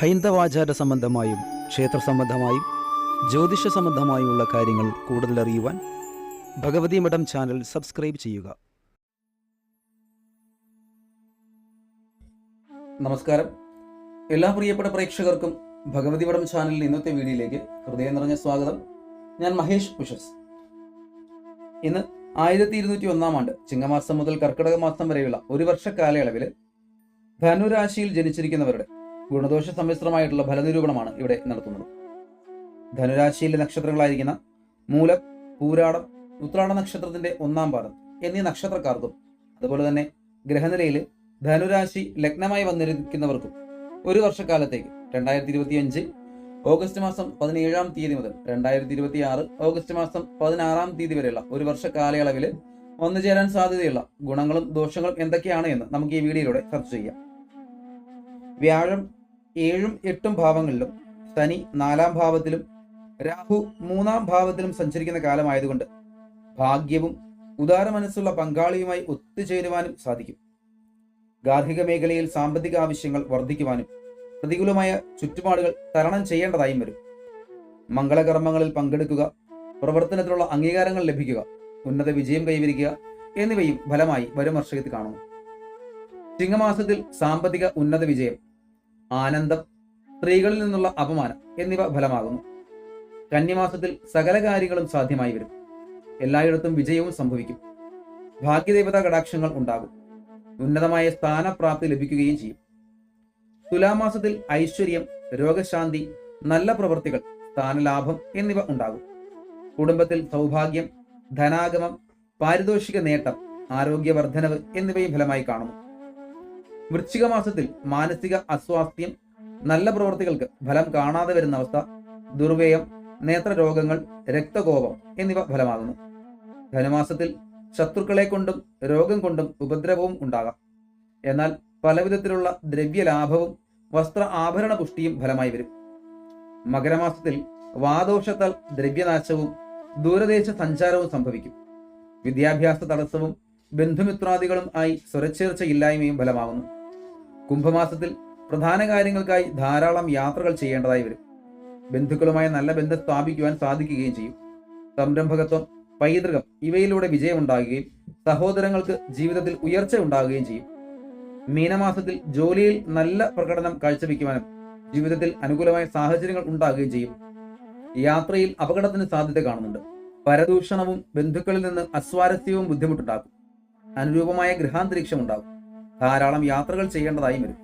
ഹൈന്ദവാചാര സംബന്ധമായും ക്ഷേത്ര സംബന്ധമായും ജ്യോതിഷ സംബന്ധമായുമുള്ള കാര്യങ്ങൾ കൂടുതൽ അറിയുവാൻ ഭഗവതി മഠം ചാനൽ സബ്സ്ക്രൈബ് ചെയ്യുക. നമസ്കാരം. എല്ലാ പ്രിയപ്പെട്ട പ്രേക്ഷകർക്കും ഭഗവതി മഠം ചാനലിൽ ഇന്നത്തെ വീഡിയോയിലേക്ക് ഹൃദയം നിറഞ്ഞ സ്വാഗതം. ഞാൻ മഹേഷ് പുഷസ് ഇന്ന് ആയിരത്തി ഇരുന്നൂറ്റി ഒന്നാം ആണ്ട് ചിങ്ങമാസം മുതൽ കർക്കിടക മാസം വരെയുള്ള ഒരു വർഷ കാലയളവിൽ ധനുരാശിയിൽ ജനിച്ചിരിക്കുന്നവരുടെ ഗുണദോഷ സമ്മിശ്രമായിട്ടുള്ള ഫലനിരൂപണമാണ് ഇവിടെ നടത്തുന്നത്. ധനുരാശിയിലെ നക്ഷത്രങ്ങളായിരിക്കുന്ന മൂലം പൂരാടം ഉത്രാട നക്ഷത്രത്തിന്റെ ഒന്നാം പാദം എന്നീ നക്ഷത്രക്കാർക്കും അതുപോലെ തന്നെ ഗ്രഹനിലയിൽ ധനുരാശി ലഗ്നമായി വന്നിരിക്കുന്നവർക്കും ഒരു വർഷക്കാലത്തേക്ക് രണ്ടായിരത്തി ഇരുപത്തി അഞ്ച് ഓഗസ്റ്റ് മാസം പതിനേഴാം തീയതി മുതൽ രണ്ടായിരത്തി ഇരുപത്തി ആറ് ഓഗസ്റ്റ് മാസം പതിനാറാം തീയതി വരെയുള്ള ഒരു വർഷ കാലയളവിൽ ഒന്നു ചേരാൻ സാധ്യതയുള്ള ഗുണങ്ങളും ദോഷങ്ങളും എന്തൊക്കെയാണ് എന്ന് നമുക്ക് ഈ വീഡിയോയിലൂടെ ചർച്ച ചെയ്യാം. വ്യാഴം ഏഴും എട്ടും ഭാവങ്ങളിലും ശനി നാലാം ഭാവത്തിലും രാഹു മൂന്നാം ഭാവത്തിലും സഞ്ചരിക്കുന്ന കാലമായതുകൊണ്ട് ഭാഗ്യവും ഉദാര മനസ്സുള്ള പങ്കാളിയുമായി ഒത്തുചേരുവാനും സാധിക്കും. ഗാർഹിക മേഖലയിൽ സാമ്പത്തിക ആവശ്യങ്ങൾ വർദ്ധിക്കുവാനും പ്രതികൂലമായ ചുറ്റുപാടുകൾ തരണം ചെയ്യേണ്ടതായും വരും. മംഗളകർമ്മങ്ങളിൽ പങ്കെടുക്കുക പ്രവർത്തനത്തിലുള്ള അംഗീകാരങ്ങൾ ലഭിക്കുക ഉന്നത വിജയം കൈവരിക്കുക എന്നിവയും ഫലമായി വരും വർഷത്തിൽ കാണുന്നു. ചിങ്ങമാസത്തിൽ സാമ്പത്തിക ഉന്നത വിജയം ആനന്ദം സ്ത്രീകളിൽ നിന്നുള്ള അപമാനം എന്നിവ ഫലമാകുന്നു. കന്യമാസത്തിൽ സകല കാര്യങ്ങളും സാധ്യമായി വരും. എല്ലായിടത്തും വിജയവും സംഭവിക്കും. ഭാഗ്യദേവതാ കടാക്ഷങ്ങൾ ഉണ്ടാകും. ഉന്നതമായ സ്ഥാനപ്രാപ്തി ലഭിക്കുകയും ചെയ്യും. തുലാമാസത്തിൽ ഐശ്വര്യം രോഗശാന്തി നല്ല പ്രവൃത്തികൾ സ്ഥാനലാഭം എന്നിവ ഉണ്ടാകും. കുടുംബത്തിൽ സൗഭാഗ്യം ധനാഗമം പാരിതോഷിക നേട്ടം ആരോഗ്യവർദ്ധനവ് എന്നിവയും ഫലമായി കാണുന്നു. വൃശ്ചിക മാസത്തിൽ മാനസിക അസ്വാസ്ഥ്യം നല്ല പ്രവൃത്തികൾക്ക് ഫലം കാണാതെ വരുന്ന അവസ്ഥ ദുർവ്യയം നേത്ര രോഗങ്ങൾ രക്തകോപം എന്നിവ ഫലമാകുന്നു. ധനുമാസത്തിൽ ശത്രുക്കളെ കൊണ്ടും രോഗം കൊണ്ടും ഉപദ്രവവും ഉണ്ടാകാം. എന്നാൽ പലവിധത്തിലുള്ള ദ്രവ്യലാഭവും വസ്ത്ര ആഭരണ പുഷ്ടിയും ഫലമായി വരും. മകരമാസത്തിൽ വാദോഷത്താൽ ദ്രവ്യനാശവും ദൂരദേശ സഞ്ചാരവും സംഭവിക്കും. വിദ്യാഭ്യാസ തടസ്സവും ബന്ധുമിത്രാദികളും ആയി സ്വരച്ചേർച്ചയില്ലായ്മയും ഫലമാകുന്നു. കുംഭമാസത്തിൽ പ്രധാന കാര്യങ്ങൾക്കായി ധാരാളം യാത്രകൾ ചെയ്യേണ്ടതായി വരും. ബന്ധുക്കളുമായി നല്ല ബന്ധം സ്ഥാപിക്കുവാൻ സാധിക്കുകയും ചെയ്യും. സംരംഭകത്വം പൈതൃകം ഇവയിലൂടെ വിജയമുണ്ടാകുകയും സഹോദരങ്ങൾക്ക് ജീവിതത്തിൽ ഉയർച്ച ഉണ്ടാകുകയും ചെയ്യും. മീനമാസത്തിൽ ജോലിയിൽ നല്ല പ്രകടനം കാഴ്ചവെക്കുവാനും ജീവിതത്തിൽ അനുകൂലമായ സാഹചര്യങ്ങൾ ഉണ്ടാകുകയും ചെയ്യും. യാത്രയിൽ അപകടത്തിന് സാധ്യത കാണുന്നുണ്ട്. പരദൂഷണവും ബന്ധുക്കളിൽ നിന്ന് അസ്വാരസ്യവും ബുദ്ധിമുട്ടുണ്ടാക്കും. അനുരൂപമായ ഗൃഹാന്തരീക്ഷം ഉണ്ടാകും ധാരാളം യാത്രകൾ ചെയ്യേണ്ടതായി വരും.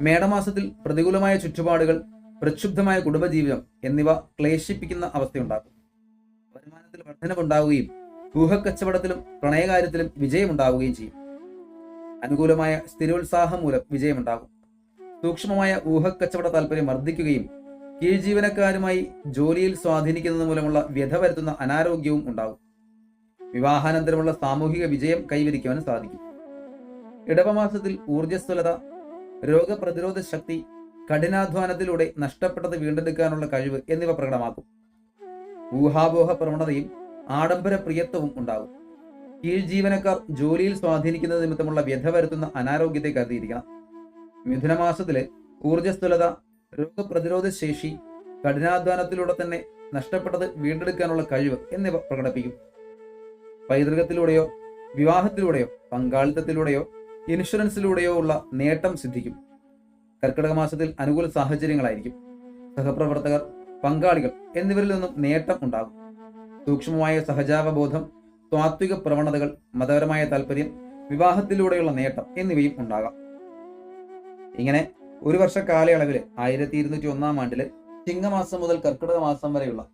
മേടമാസത്തിൽ പ്രതികൂലമായ ചുറ്റുപാടുകൾ പ്രക്ഷുബ്ധമായ കുടുംബജീവിതം എന്നിവ ക്ലേശിപ്പിക്കുന്ന അവസ്ഥയുണ്ടാകും വരുമാനത്തിൽ വർധനവുണ്ടാവുകയും ഊഹക്കച്ചവടത്തിലും പ്രണയകാര്യത്തിലും വിജയമുണ്ടാവുകയും ചെയ്യും. അനുകൂലമായ സ്ഥിരോത്സാഹം മൂലം വിജയമുണ്ടാകും. സൂക്ഷ്മമായ ഊഹക്കച്ചവട താല്പര്യം വർദ്ധിക്കുകയും കീഴ്ജീവനക്കാരുമായി ജോലിയിൽ സ്വാധീനിക്കുന്നത് മൂലമുള്ള വ്യഥ വരുത്തുന്ന അനാരോഗ്യവും ഉണ്ടാകും. വിവാഹാനന്തരമുള്ള സാമൂഹിക വിജയം കൈവരിക്കുവാൻ സാധിക്കും. ഇടവമാസത്തിൽ ഊർജസ്വലത രോഗപ്രതിരോധ ശക്തി കഠിനാധ്വാനത്തിലൂടെ നഷ്ടപ്പെട്ടത് വീണ്ടെടുക്കാനുള്ള കഴിവ് എന്നിവ പ്രകടമാക്കും. ഊഹാപോഹ പ്രവണതയും ആഡംബര പ്രിയത്വവും ഉണ്ടാകും. കീഴ് ജീവനക്കാർ ജോലിയിൽ സ്വാധീനിക്കുന്നത് നിമിത്തമുള്ള വ്യഥ വരുത്തുന്ന അനാരോഗ്യത്തെ കരുതിയിരിക്കണം. മിഥുനമാസത്തിലെ ഊർജസ്വലത രോഗപ്രതിരോധ ശേഷി കഠിനാധ്വാനത്തിലൂടെ തന്നെ നഷ്ടപ്പെട്ടത് വീണ്ടെടുക്കാനുള്ള കഴിവ് എന്നിവ പ്രകടിപ്പിക്കും. പൈതൃകത്തിലൂടെയോ വിവാഹത്തിലൂടെയോ പങ്കാളിത്തത്തിലൂടെയോ ഇൻഷുറൻസിലൂടെയോ ഉള്ള നേട്ടം സിദ്ധിക്കും. കർക്കിടക മാസത്തിൽ അനുകൂല സാഹചര്യങ്ങളായിരിക്കും. സഹപ്രവർത്തകർ പങ്കാളികൾ എന്നിവരിൽ നിന്നും നേട്ടം ഉണ്ടാകും. സൂക്ഷ്മമായ സഹജാവബോധം സ്വാത്വിക പ്രവണതകൾ മതപരമായ താല്പര്യം വിവാഹത്തിലൂടെയുള്ള നേട്ടം എന്നിവയും ഉണ്ടാകാം. ഇങ്ങനെ ഒരു വർഷ കാലയളവിൽ ആയിരത്തി ഇരുന്നൂറ്റി ഒന്നാം ആണ്ടിൽ ചിങ്ങമാസം മുതൽ കർക്കിടക മാസം വരെയുള്ള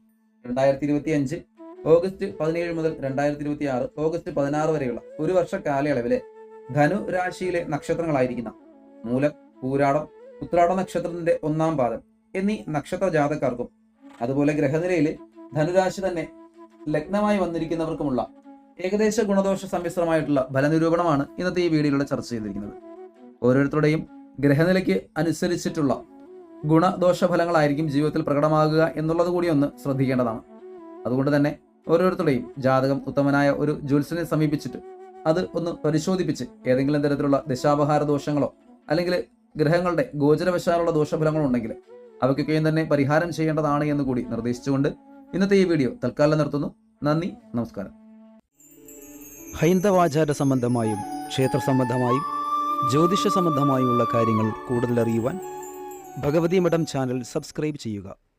രണ്ടായിരത്തി ഇരുപത്തി അഞ്ച് ഓഗസ്റ്റ് പതിനേഴ് മുതൽ രണ്ടായിരത്തി ഇരുപത്തി ആറ് ഓഗസ്റ്റ് പതിനാറ് വരെയുള്ള ഒരു വർഷ കാലയളവിലെ ധനു രാശിയിലെ നക്ഷത്രങ്ങളായിരിക്കുന്ന മൂലം പൂരാടം ഉത്രാട നക്ഷത്രത്തിന്റെ ഒന്നാം പാദം എന്നീ നക്ഷത്ര ജാതക്കാർക്കും അതുപോലെ ഗ്രഹനിലയിൽ ധനുരാശി തന്നെ ലഗ്നമായി വന്നിരിക്കുന്നവർക്കുമുള്ള ഏകദേശ ഗുണദോഷ സമ്മിശ്രമായിട്ടുള്ള ഫലനിരൂപണമാണ് ഇന്നത്തെ ഈ വീഡിയോയിലൂടെ ചർച്ച ചെയ്തിരിക്കുന്നത്. ഓരോരുത്തരുടെയും ഗ്രഹനിലയ്ക്ക് അനുസരിച്ചിട്ടുള്ള ഗുണദോഷ ഫലങ്ങളായിരിക്കും ജീവിതത്തിൽ പ്രകടമാകുക എന്നുള്ളത് കൂടി ഒന്ന് ശ്രദ്ധിക്കേണ്ടതാണ്. അതുകൊണ്ട് തന്നെ ഓരോരുത്തരുടെയും ജാതകം ഉത്തമനായ ഒരു ജ്യോത്സ്യനെ സമീപിച്ചിട്ട് അത് ഒന്ന് പരിശോധിപ്പിച്ച് ഏതെങ്കിലും തരത്തിലുള്ള ദശാപഹാര ദോഷങ്ങളോ അല്ലെങ്കിൽ ഗ്രഹങ്ങളുടെ ഗോചരവശാലുള്ള ദോഷഫലങ്ങളോ ഉണ്ടെങ്കിൽ അവയ്ക്കൊക്കെയും തന്നെ പരിഹാരം ചെയ്യേണ്ടതാണ് എന്ന് കൂടി നിർദ്ദേശിച്ചുകൊണ്ട് ഇന്നത്തെ ഈ വീഡിയോ തൽക്കാലം നിർത്തുന്നു. നന്ദി നമസ്കാരം. ഹൈന്ദവാചാര സംബന്ധമായും ക്ഷേത്ര സംബന്ധമായും ജ്യോതിഷ സംബന്ധമായുമുള്ള കാര്യങ്ങൾ കൂടുതൽ അറിയുവാൻ ഭഗവതി മഠം ചാനൽ സബ്സ്ക്രൈബ് ചെയ്യുക.